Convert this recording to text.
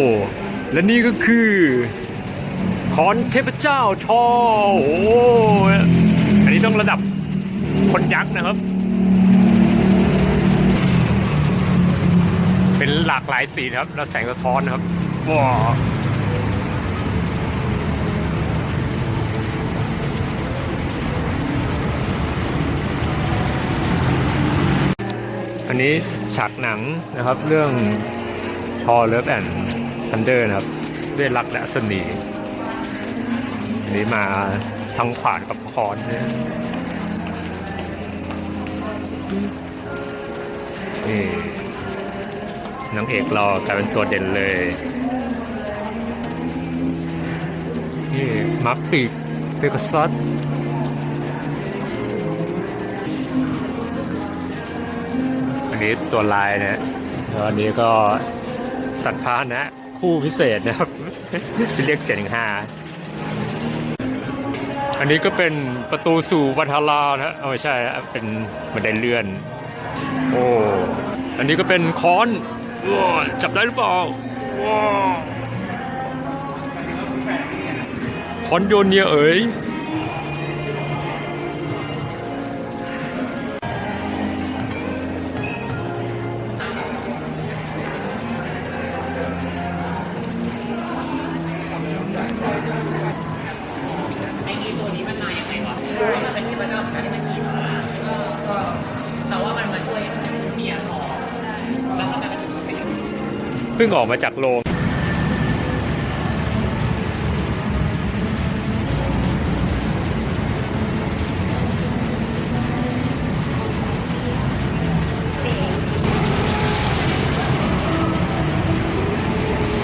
้และนี่ก็คือ คอนเทพเจ้าทอโอ้อันนี้ต้องระดับคนยักษ์นะครับ เป็นหลากหลายสีนะครับ แล้วแสงสะท้อนนะครับว้าวอันนี้ฉากหนังนะครับเรื่อง ทอเลิฟแอนด์ทันเดอร์นะครับด้วยรักและสนีนี้มาทางขวานกับคอนเนี่ยนี่นางเอกรากลายเป็นตัวเด่นเลยนี่มาร์คปีกเปกัสซัสอันนี้ตัวลายเนะแล้วอันนี้ก็ สัตว์พาหนะ คู่พิเศษนะครับที่เรียกเสียงหาอันนี้ก็เป็นประตูสู่วัทารานะเอาไม่ใช่เป็นบันไดเลื่อน โอ้อันนี้ก็เป็นค้อนจับได้หรือเปล่าค้อนโยนเนี่ยเอ๋ย พิ่งออกมาจากโรง